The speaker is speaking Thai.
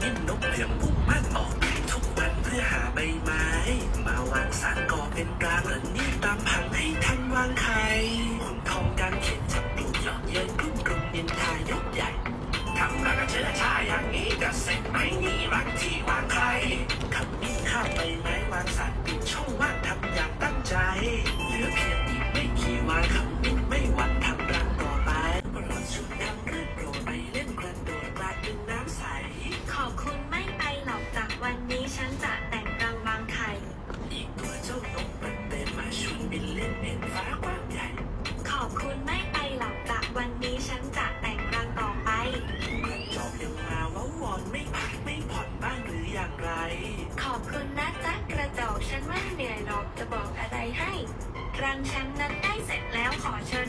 มิ้นนกเห ขอบคุณนะจ๊ะกระจอกฉันไม่เหนื่อยหรอกจะบอกอะไรให้ รังฉันนั้นได้เสร็จแล้วขอเชิญ